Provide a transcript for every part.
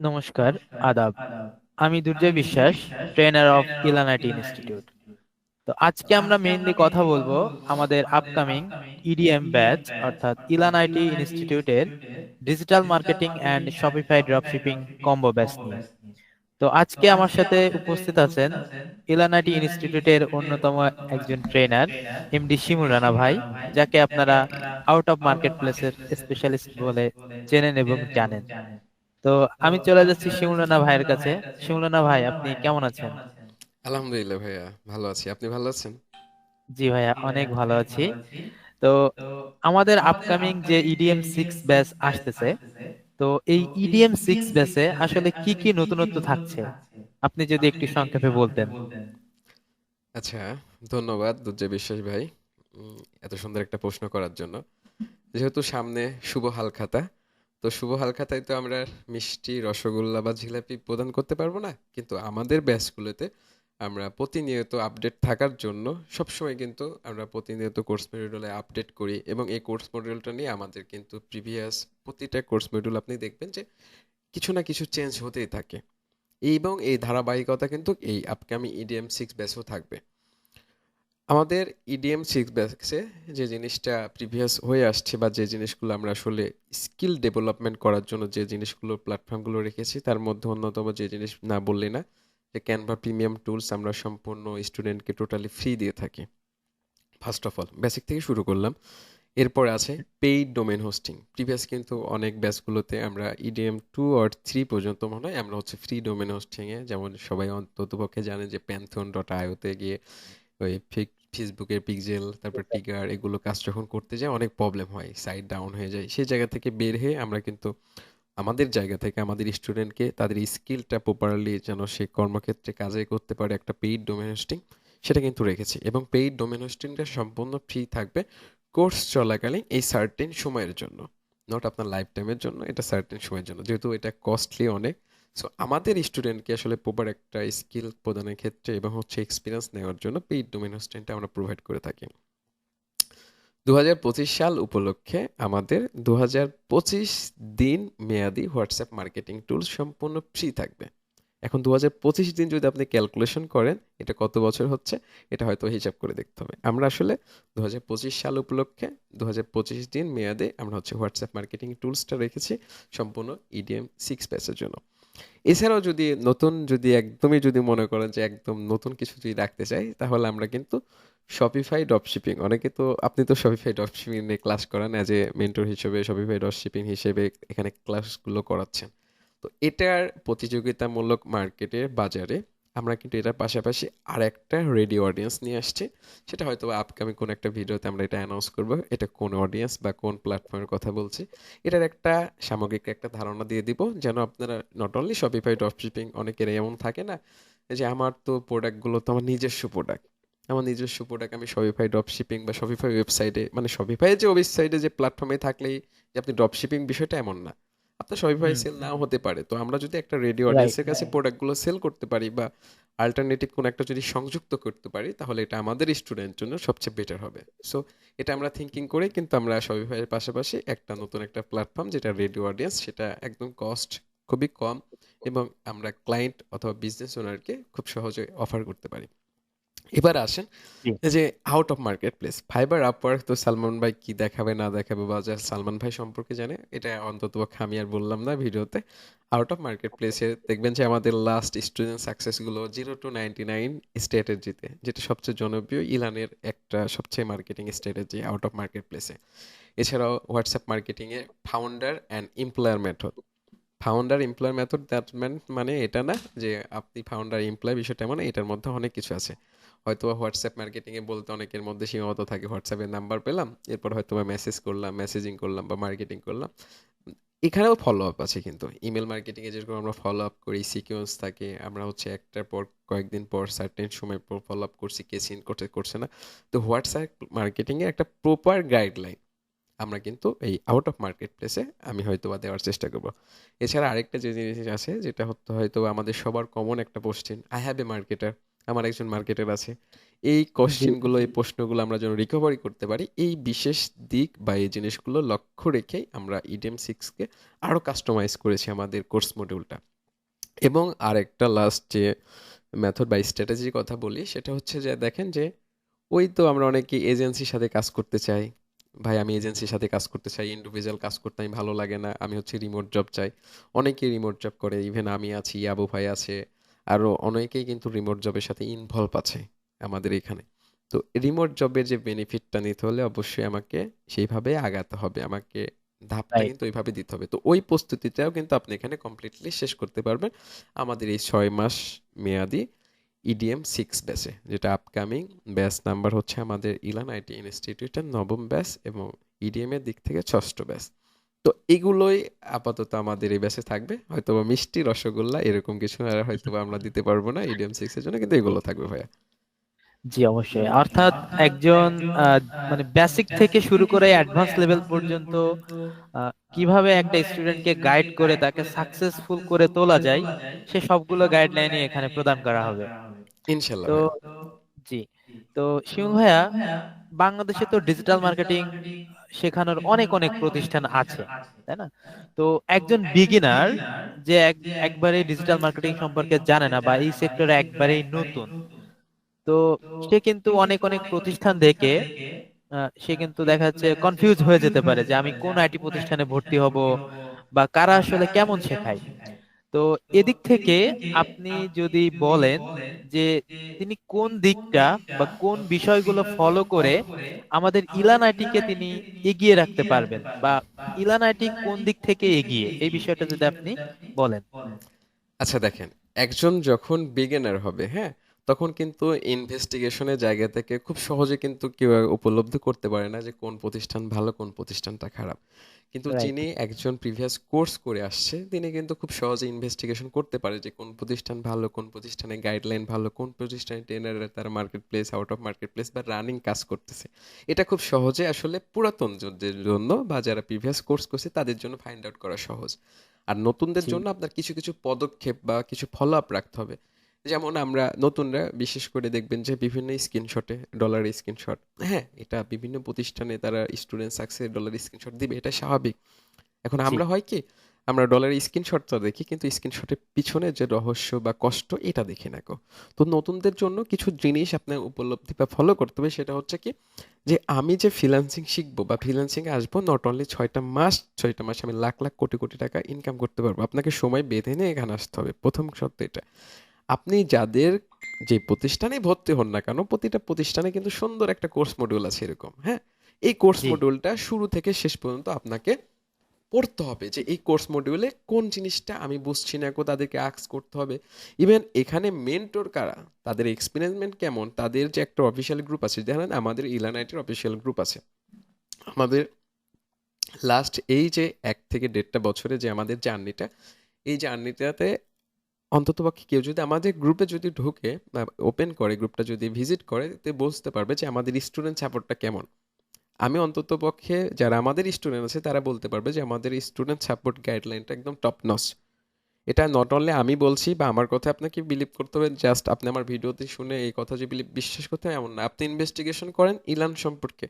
নমস্কার আদাব। আমি দুর্জয় বিশ্বাস ট্রেনার অফ ইলানাইটি ইনস্টিটিউট তো আজকে আমরা মেইনলি কথা বলব আমাদের আপকামিং ইডিএম ব্যাচ অর্থাৎ ইলানাইটি ইনস্টিটিউটের digital marketing and Shopify dropshipping combo batch নিয়ে। তো আজকে আমার সাথে উপস্থিত আছেন ইলানাইটি ইনস্টিটিউটের অন্যতম একজন ট্রেনার এমডি শিমুল রানা ভাই যাকে আপনারা আউট অফ মার্কেট প্লেসের স্পেশালিস্ট বলে চেনেন এবং জানেন। তো আমি চলে যাচ্ছি শিমুলানা ভাইয়ের কাছে। শিমুলানা ভাই আপনি কেমন আছেন? আলহামদুলিল্লাহ ভাইয়া ভালো আছি। আপনি ভালো আছেন? জি ভাইয়া অনেক ভালো আছি। তো আমাদের আপকামিং যে ইডিএম সিক্স ব্যাচ আসতেছে তো এই ইডিএম সিক্স ব্যাচে আসলে কি কি নতুনত্ব থাকছে? আপনি যদি একটু সংক্ষেপে বলতেন। আচ্ছা ধন্যবাদ দুর্জয় বিশ্বাস ভাই এত সুন্দর একটা প্রশ্ন করার জন্য। যেহেতু সামনে শুভ হালখাতা তো শুভ হালখাতায় তো আমরা মিষ্টি, রসগোল্লা বা জিলাপি প্রদান করতে পারব না। কিন্তু আমাদের ব্যাচগুলোতে আমরা প্রতিনিয়ত আপডেট থাকার জন্য সবসময় কিন্তু আমরা প্রতিনিয়ত কোর্স মডিউলে আপডেট করি এবং এই কোর্স মডিউলটা নিয়ে আমাদের কিন্তু প্রিভিয়াস প্রতিটা কোর্স মডিউল আপনি দেখবেন যে কিছু না কিছু চেঞ্জ হতেই থাকে। এবং এই ধারাবাহিকতা কিন্তু এই আপকামিং ইডিএম সিক্স ব্যাচও থাকবে। আমাদের ইডিএম সিক্স ব্যাচে যে জিনিসটা প্রিভিয়াস হয়ে আসছে বা যে জিনিসগুলো আমরা আসলে স্কিল ডেভেলপমেন্ট করার জন্য যে জিনিসগুলো প্ল্যাটফর্মগুলো রেখেছি, তার মধ্যে অন্যতম যে জিনিস না বললে না, যে ক্যানভা প্রিমিয়াম টুলস আমরা সম্পূর্ণ স্টুডেন্টকে টোটালি ফ্রি দিয়ে থাকি। ফার্স্ট অফ অল বেসিক থেকে শুরু করলাম। এরপর আছে পেইড ডোমেন হোস্টিং প্রিভিয়াস কিন্তু অনেক ব্যাচগুলোতে আমরা ইডিএম টু আর থ্রি পর্যন্ত মনে হয়, আমরা হচ্ছে ফ্রি ডোমেন হোস্টিংয়ে যেমন সবাই অন্ততপক্ষে জানে যে প্যান্থন ডট আয়োতে গিয়ে ওই ফিক ফেসবুকের পিক্সেল তারপর টিগার এগুলো কাজ যখন করতে যায় অনেক প্রবলেম হয় সাইট ডাউন হয়ে যায়। সেই জায়গা থেকে বের হয়ে আমরা কিন্তু আমাদের জায়গা থেকে আমাদের স্টুডেন্টকে তাদের স্কিলটা প্রপারলি যেন সে কর্মক্ষেত্রে কাজে করতে পারে একটা পেইড ডোমেন হোস্টিং সেটা কিন্তু রেখেছি। এবং পেইড ডোমেন হোস্টিংটা সম্পূর্ণ ফ্রি থাকবে কোর্স চলাকালীন এই সার্টেন সময়ের জন্য নট আপনার লাইফ টাইমের জন্য এটা সার্টেন সময়ের জন্য। যেহেতু এটা কস্টলি অনেক সো আমাদের স্টুডেন্টকে আসলে প্রপার একটা স্কিল প্রদানের ক্ষেত্রে এবং হচ্ছে এক্সপিরিয়েন্স নেওয়ার জন্য পেইড ডোমেন হোস্টিংটা আমরা প্রোভাইড করে থাকি। দু হাজার পঁচিশ সাল উপলক্ষে আমাদের দু হাজার পঁচিশ দিন মেয়াদি হোয়াটসঅ্যাপ মার্কেটিং টুলস সম্পূর্ণ ফ্রি থাকবে। এখন দু হাজার পঁচিশ দিন যদি আপনি ক্যালকুলেশন করেন, এটা কত বছর হচ্ছে, এটা হয়তো হিসাব করে দেখতে হবে। আমরা আসলে দু হাজার পঁচিশ সাল উপলক্ষে দু হাজার পঁচিশ দিন মেয়াদে আমরা হচ্ছে হোয়াটসঅ্যাপ মার্কেটিং টুলসটা রেখেছি সম্পূর্ণ ইডিএম সিক্স প্যাসের জন্য। এছাড়াও যদি নতুন, যদি একদমই যদি মনে করেন যে একদম নতুন কিছু যদি রাখতে চাই, তাহলে আমরা কিন্তু শপিফাই ড্রপশিপিং অনেকে তো, আপনি তো শপিফাই ড্রপশিপিং নিয়ে ক্লাস করান অ্যাজ এ মেন্টর হিসেবে শপিফাই ড্রপশিপিং হিসেবে এখানে ক্লাসগুলো করাচ্ছেন। তো এটার প্রতিযোগিতামূলক মার্কেটের বাজারে আমরা কিন্তু এটার পাশাপাশি আর একটা রেডিও অডিয়েন্স নিয়ে আসছি। সেটা হয়তো আপকামিং কোন একটা ভিডিওতে আমরা এটা অ্যানাউন্স করব। এটা কোন অডিয়েন্স বা কোন প্ল্যাটফর্মের কথা বলছি। এটার একটা সামগ্রিক একটা ধারণা দিয়ে দিব, যেন আপনারা নট অনলি শপিফাই ড্রপশিপিং অনেকের এমন থাকে না, যে আমার তো প্রোডাক্টগুলো তো আমার নিজস্ব প্রোডাক্ট আমার নিজস্ব প্রোডাক্ট আমি শপিফাই ড্রপ শিপিং বা শপিফাই ওয়েবসাইটে মানে শপিফাই যে ওয়েবসাইটে যে প্ল্যাটফর্মে থাকলেই যে আপনি ড্রপ শিপিং বিষয়টা এমন না। আপনার হুম। সেল নাও হতে পারে। তো আমরা যদি একটা রেডিও অডিয়েন্সের কাছে প্রোডাক্টগুলো সেল করতে পারি বা আল্টারনেটিভ কোনো একটা যদি সংযুক্ত করতে পারি তাহলে এটা আমাদের স্টুডেন্টের জন্য সবচেয়ে বেটার হবে। সো এটা আমরা থিঙ্কিং করে কিন্তু আমরা শপিফাইয়ের পাশাপাশি একটা নতুন একটা প্ল্যাটফর্ম যেটা রেডিও অডিয়েন্স সেটা একদম কস্ট খুবই কম এবং আমরা ক্লায়েন্ট অথবা বিজনেস ওনারকে খুব সহজে অফার করতে পারি। এবার আসেন এই যে out of market place Fiverr Upwork তো সালমান ভাই কি দেখাবে না দেখাবে বা যা সালমান ভাই সম্পর্কে জানে এটা অন্তত আমি আর বললাম না ভিডিওতে। আউট অফ মার্কেট প্লেসে দেখবেন যে আমাদের লাস্ট স্টুডেন্ট সাকসেসগুলো জিরো টু নাইনটি নাইন স্ট্র্যাটেজিতে যেটা সবচেয়ে জনপ্রিয় ইলানের একটা সবচেয়ে marketing strategy out of market প্লেসে এছাড়াও WhatsApp মার্কেটিংয়ে founder and employer method founder employer method that মানে এটা না যে আপনি ফাউন্ডার এমপ্লয় বিষয়টা মানে এটার মধ্যে অনেক কিছু আছে। হয়তো হোয়াটসঅ্যাপ মার্কেটিংয়ে বলতে অনেকের মধ্যে সীমাবদ্ধ থাকে হোয়াটসঅ্যাপের নাম্বার পেলাম, এরপর হয়তো বা মেসেজ করলাম মেসেজিং করলাম বা মার্কেটিং করলাম। এখানেও ফলো আপ আছে কিন্তু। ইমেল মার্কেটিংয়ে যেরকম আমরা ফলো আপ করি সিকোয়েন্স থাকে, আমরা হচ্ছে একটার পর কয়েকদিন পর সার্টেন সময় পর ফলো আপ করছি, কে সিন করতে, করছে না। তো হোয়াটসঅ্যাপ মার্কেটিংয়ে একটা প্রপার গাইডলাইন আমরা কিন্তু এই আউট অফ মার্কেট প্লেসে আমি হয়তো বা দেওয়ার চেষ্টা করব। এছাড়া আরেকটা যে জিনিস আছে, যেটা হতে হয়তো আমাদের সবার কমন একটা question I have a marketer আমার একজন মার্কেটের আছে। এই কোশ্চেনগুলো এই প্রশ্নগুলো আমরা যেন রিকভারি করতে পারি এই বিশেষ দিক বা এই জিনিসগুলো লক্ষ্য রেখেই আমরা ইডিএম সিক্সকে আরও কাস্টমাইজ করেছি আমাদের কোর্স মডিউলটা এবং আরেকটা লাস্ট যে মেথড বা স্ট্র্যাটেজির কথা বলি সেটা হচ্ছে যে দেখেন যে ওই তো আমরা অনেকে এজেন্সির সাথে কাজ করতে চাই। ভাই আমি এজেন্সির সাথে কাজ করতে চাই ইন্ডিভিজুয়াল কাজ করতে আমি ভালো লাগে না আমি হচ্ছে রিমোট জব চাই। অনেকে রিমোট জব করে ইভেন আমি আছি আবু ভাই আছে আরও অনেকেই কিন্তু রিমোট জবের সাথে ইনভলভ আছে আমাদের এখানে। তো রিমোট জবের যে বেনিফিটটা নিতে হলে অবশ্যই আমাকে সেইভাবে আগাতে হবে আমাকে ধাপটা কিন্তু ওইভাবে দিতে হবে। তো ওই প্রস্তুতিটাও কিন্তু আপনি এখানে কমপ্লিটলি শেষ করতে পারবেন আমাদের এই ছয় মাস মেয়াদি ইডিএম সিক্স ব্যাচে যেটা আপকামিং ব্যাচ নাম্বার হচ্ছে আমাদের ইলান আইটি ইনস্টিটিউটের নবম ব্যাচ এবং ইডিএম এর দিক থেকে ষষ্ঠ ব্যাচ তো এগুলোই আপাতত আমাদের এই ব্যাচে থাকবে। হয়তো বা মিষ্টি রসগোল্লা এরকম কিছু আর হয়তো বা আমরা দিতে পারব না ইডিএম সিক্স এর জন্য কিন্তু এগুলো থাকবে ভাইয়া। জি অবশ্যই। অর্থাৎ একজন মানে বেসিক থেকে শুরু করে অ্যাডভান্স লেভেল পর্যন্ত কীভাবে একটা স্টুডেন্টকে গাইড করে তাকে সাকসেসফুল করে তোলা যায় সে সবগুলো গাইডলাইনই এখানে প্রদান করা হবে। ইনশাল্লাহ তো জি। তো শিমুল ভাইয়া বাংলাদেশে তো ডিজিটাল মার্কেটিং শেখানোর অনেক অনেক প্রতিষ্ঠান আছে তাই না? তো একজন বিগিনার যে একবারে ডিজিটাল মার্কেটিং সম্পর্কে জানে না বা এই সেক্টরে একবারেই নতুন। তো সে কিন্তু অনেক অনেক প্রতিষ্ঠান দেখে সে কিন্তু দেখা যাচ্ছে কনফিউজ হয়ে যেতে পারে যে আমি কোন আইটি প্রতিষ্ঠানে ভর্তি হব বা কারা আসলে কেমন শেখায়। তো এদিক থেকে আপনি যদি বলেন যে তিনি কোন দিকটা বা কোন বিষয়গুলো ফলো করে আমাদের ইলানাইটিকে তিনি এগিয়ে রাখতে পারবেন বা ইলান আইটি কোন দিক থেকে এগিয়ে? এই বিষয়টা যদি আপনি বলেন। আচ্ছা দেখেন, একজন যখন বিগিনার হবে হ্যাঁ তখন কিন্তু ইনভেস্টিগেশনের জায়গা থেকে খুব সহজে কিন্তু কেউ উপলব্ধি করতে পারে না যে কোন প্রতিষ্ঠান ভালো কোন প্রতিষ্ঠানটা খারাপ। কিন্তু যিনি একজন প্রিভিয়াস কোর্স করে আসছে তিনি কিন্তু খুব সহজে ইনভেস্টিগেশন করতে পারে যে কোন প্রতিষ্ঠান ভালো কোন প্রতিষ্ঠানে গাইডলাইন ভালো কোন প্রতিষ্ঠানে ট্রেনাররা তার market place out of market place বা রানিং কাজ করতেছে। এটা খুব সহজে আসলে পুরাতন জনদের জন্য বা যারা প্রিভিয়াস কোর্স করছে তাদের জন্য ফাইন্ড আউট করা সহজ। আর নতুনদের জন্য আপনার কিছু কিছু পদক্ষেপ বা কিছু ফলো আপ রাখতে হবে। যেমন আমরা নতুনরা বিশেষ করে দেখবেন যে বিভিন্ন স্ক্রিনশটে ডলার স্ক্রিনশট হ্যাঁ এটা বিভিন্ন প্রতিষ্ঠানে তারা স্টুডেন্ট সাকসেস ডলার স্ক্রিনশট দিবে এটা স্বাভাবিক। এখন আমরা হয় কি আমরা ডলারের স্ক্রিনশটটা দেখি কিন্তু স্ক্রিনশটের পিছনে যে রহস্য বা কষ্ট এটা দেখি না কো তো নতুনদের জন্য কিছু জিনিস আপনার উপলব্ধি বা ফলো করতে হবে সেটা হচ্ছে কি যে আমি যে ফ্রিল্যান্সিং শিখব বা ফ্রিল্যান্সিং এ আসব নট অনলি ছয়টা মাস ছয়টা মাস আমি লাখ লাখ কোটি কোটি টাকা ইনকাম করতে পারব। আপনাকে সময় বেঁধে নিয়ে এখানে আসতে হবে। প্রথম শর্ত এটা। আপনি যাদের যে প্রতিষ্ঠানে ভর্তি হন না কেন প্রতিটা প্রতিষ্ঠানে কিন্তু সুন্দর একটা কোর্স মডিউল আছে এরকম হ্যাঁ? এই কোর্স মডিউলটা শুরু থেকে শেষ পর্যন্ত আপনাকে পড়তে হবে যে এই কোর্স মডিউলে কোন জিনিসটা আমি বুঝছি না কো তাদেরকে আক্স করতে হবে। ইভেন এখানে মেন্টর কারা তাদের এক্সপিরিয়েন্সমেন্ট কেমন তাদের যে একটা অফিসিয়াল গ্রুপ আছে জানেন আমাদের ইলানাইটের অফিসিয়াল গ্রুপ আছে। আমাদের লাস্ট এই যে এক থেকে দেড়টা বছরে যে আমাদের জার্নিটা এই জার্নিটাতে অন্ততপক্ষে কেউ যদি আমাদের গ্রুপে যদি ঢুকে ওপেন করে গ্রুপটা যদি ভিজিট করে, তে বুঝতে পারবে যে আমাদের স্টুডেন্ট সাপোর্টটা কেমন। আমি অন্ততপক্ষে যারা আমাদের স্টুডেন্ট আছে, তারা বলতে পারবে যে আমাদের স্টুডেন্ট সাপোর্ট গাইডলাইনটা একদম টপ নচ এটা নট অনলি আমি বলছি বা আমার কথা আপনাকে বিলিভ করতে হবে জাস্ট আপনি আমার ভিডিওতে শুনে এই কথা যে বিলিভ বিশ্বাস করতে হবে এমন না। আপনি ইনভেস্টিগেশন করেন ইলান সম্পর্কে।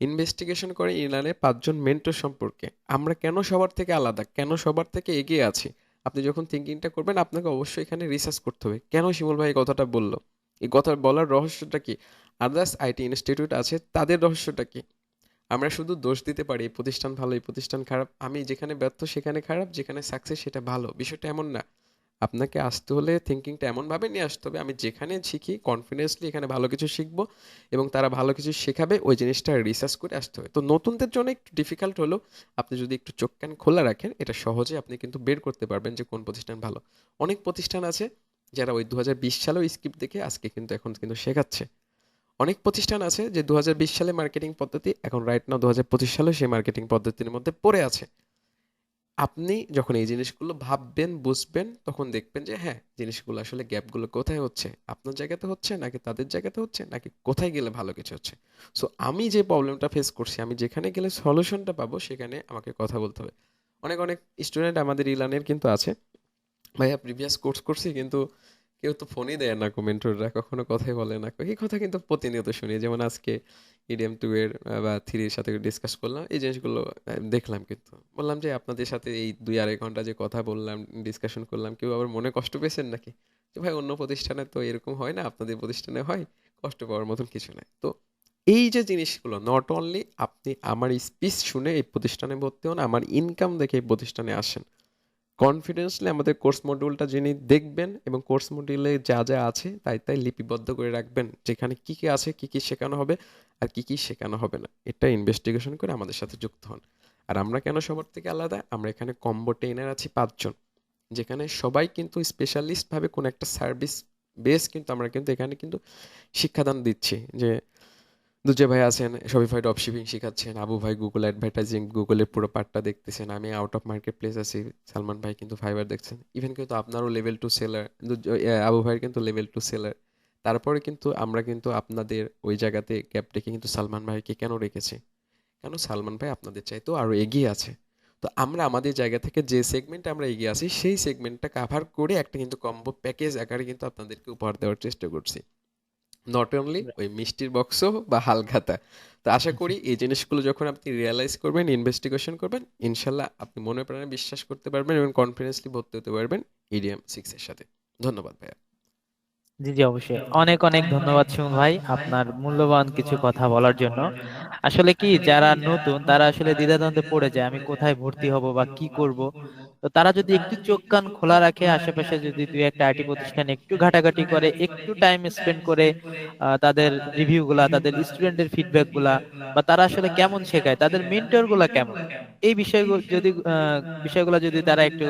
ইনভেস্টিগেশন করেন ইলানের পাঁচজন মেন্টর সম্পর্কে। আমরা কেন সবার থেকে আলাদা? কেন সবার থেকে এগিয়ে আছি? আপনি যখন থিঙ্কিংটা করবেন, আপনাকে অবশ্যই এখানে রিসার্চ করতে হবে। কেন শিমুল ভাই এই কথাটা বলল? এই কথা বলার রহস্যটা কি? আদার্স আইটি ইনস্টিটিউট আছে, তাদের রহস্যটা কি? আমরা শুধু দোষ দিতে পারি, এই প্রতিষ্ঠান ভালো, এই প্রতিষ্ঠান খারাপ। আমি যেখানে ব্যর্থ সেখানে খারাপ, যেখানে সাকসেস সেটা ভালো। বিষয়টা এমন না। আপনাকে আসতে হলে থিঙ্কিংটা এমনভাবে নিয়ে আসতে হবে, আমি যেখানে শিখি কনফিডেন্সলি এখানে ভালো কিছু শিখব এবং তারা ভালো কিছু শেখাবে, ওই জিনিসটা রিসার্চ করে আসতে হবে। তো নতুনদের জন্য একটু ডিফিকাল্ট হলেও আপনি যদি একটু চোখ কান খোলা রাখেন, এটা সহজে আপনি কিন্তু বের করতে পারবেন যে কোন প্রতিষ্ঠান ভালো। অনেক প্রতিষ্ঠান আছে যারা ওই দু হাজার বিশ সালেও স্ক্রিপ্ট দেখে আজকে কিন্তু এখন কিন্তু শেখাচ্ছে। অনেক প্রতিষ্ঠান আছে যে দু হাজার বিশ সালে মার্কেটিং পদ্ধতি, এখন রাইট নাও দু হাজার পঁচিশ সালে সেই মার্কেটিং পদ্ধতির মধ্যে পড়ে আছে। আপনি যখন এই জিনিসগুলো ভাববেন, বুঝবেন, তখন দেখবেন যে হ্যাঁ জিনিসগুলো আসলে গ্যাপগুলো কোথায় হচ্ছে? আপনার জায়গাতে হচ্ছে নাকি তাদের জায়গাতে হচ্ছে নাকি কোথায় গেলে ভালো কিছু হচ্ছে? সো আমি যে প্রবলেমটা ফেস করছি, আমি যেখানে গেলে সলিউশনটা পাবো, সেখানে আমাকে কথা বলতে হবে। অনেক অনেক স্টুডেন্ট আমাদের ইলানের কিন্তু আছে। ভাইয়া প্রিভিয়াস কোর্স করছি কিন্তু কেউ তো ফোনই দেয় না কমেন্টররা, কখনো কথাই বলে না। এই কথা কিন্তু প্রতিনিয়ত শুনি, যেমন আজকে ইডিএম টু এর বা থ্রির সাথে ডিসকাস করলাম, এই জিনিসগুলো দেখলাম কিন্তু। বললাম যে আপনাদের সাথে এই দুই আড়াই ঘণ্টা যে কথা বললাম ডিসকাশন করলাম, কেউ আবার মনে কষ্ট পেয়েছেন নাকি? যে ভাই, অন্য প্রতিষ্ঠানে তো এরকম হয় না, আপনাদের প্রতিষ্ঠানে হয়, কষ্ট পাওয়ার মতন কিছু নাই। তো এই যে জিনিসগুলো নট অনলি আপনি আমার স্পিচ শুনে এই প্রতিষ্ঠানে ভর্তি হন, আমার ইনকাম দেখে এই প্রতিষ্ঠানে আসেন কনফিডেন্সলি আমাদের কোর্স মডিউলটা যিনি দেখবেন এবং কোর্স মডিউলে যা যা আছে তাই তাই লিপিবদ্ধ করে রাখবেন। যেখানে কি কি আছে, কি কি শেখানো হবে আর কি কি শেখানো হবে না। এটা ইনভেস্টিগেশন করে আমাদের সাথে যুক্ত হন। আর আমরা কেন সবার থেকে আলাদা? আমরা এখানে কম্বো ট্রেনার আছি পাঁচজন। যেখানে সবাই কিন্তু স্পেশালিস্টভাবে কোনো একটা সার্ভিস বেস কিন্তু আমরা কিন্তু এখানে কিন্তু শিক্ষাদান দিচ্ছি। যে দুজে ভাই আছেন শপিফাই ড্রপ শিপিং শেখাচ্ছেন, আবু ভাই গুগল অ্যাডভার্টাইজিং গুগলের পুরো পার্টটা দেখতেছেন, আমি আউট অফ মার্কেট প্লেস আছি, সালমান ভাই কিন্তু ফাইবার দেখছেন ইভেন কিন্তু আপনারও লেভেল টু সেলার আবু ভাইয়ের কিন্তু লেভেল টু সেলার তারপরে কিন্তু আমরা কিন্তু আপনাদের ওই জায়গাতে গ্যাপ রেখে কিন্তু সালমান ভাইকে কেন রেখেছি? কেন সালমান ভাই আপনাদের চাইতেও আরও এগিয়ে আছে? তো আমরা আমাদের জায়গা থেকে যে সেগমেন্টে আমরা এগিয়ে আছি, সেই সেগমেন্টটা কাভার করে একটা কিন্তু কম্বো প্যাকেজ আকারে কিন্তু আপনাদেরকে উপহার দেওয়ার চেষ্টা করছি। নট অনলি ওই মিষ্টির বক্স বা হালখাতা। তো আশা করি এই জিনিসগুলো যখন আপনি রিয়েলাইজ করবেন ইনভেস্টিগেশন করবেন ইনশাল্লাহ আপনি মনে প্রাণে বিশ্বাস করতে পারবেন এবং কনফিডেন্সলি ভর্তি হতে পারবেন ইডিএম সিক্সের সাথে। ধন্যবাদ ভাইয়া। জি জি, অবশ্যই। অনেক অনেক ধন্যবাদ শিমুল ভাই আপনার মূল্যবান কিছু কথা বলার জন্য। আসলে কি, যারা নতুন, তারা আসলে দ্বিধাদ্বন্দ্বে পড়ে যায়, আমি কোথায় ভর্তি হব বা কি করব। তো তারা যদি একটু চোখ, কান খোলা রাখে, আশেপাশে যদি দুই একটা আইটি প্রতিষ্ঠানে একটু ঘাটাঘাটি করে, একটু টাইম স্পেন্ড করে তাদের রিভিউ গুলা, তাদের স্টুডেন্টের ফিডব্যাকগুলা, বা তারা আসলে কেমন শেখায়, তাদের মেন্টরগুলা কেমন? এই বিষয়গুলো যদি বিষয়গুলো যদি তারা একটু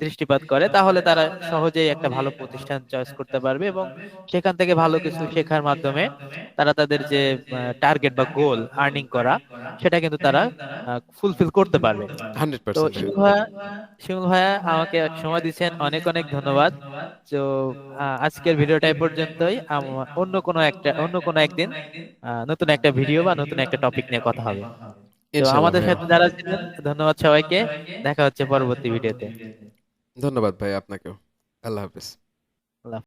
দৃষ্টিপাত করে তাহলে তারা সহজেই একটা ভালো প্রতিষ্ঠান চয়েস করতে পারবে এবং সেখান থেকে ভালো কিছু শেখার মাধ্যমে তারা তাদের যে টার্গেট বা গোল আর্নিং করা সেটা কিন্তু তারা ফুলফিল করতে পারবে। তো শিমুল ভাইয়া আমাকে সময় দিচ্ছেন অনেক অনেক ধন্যবাদ। তো আজকের ভিডিওটা এই পর্যন্তই। অন্য কোনো একটা অন্য কোনো একদিন নতুন একটা ভিডিও বা নতুন একটা টপিক নিয়ে কথা হবে। তো আমাদের সাথে যারা ছিলেন ধন্যবাদ সবাইকে। দেখা হচ্ছে পরবর্তী ভিডিওতে। ধন্যবাদ ভাই আপনাকেও। আল্লাহ হাফেজ।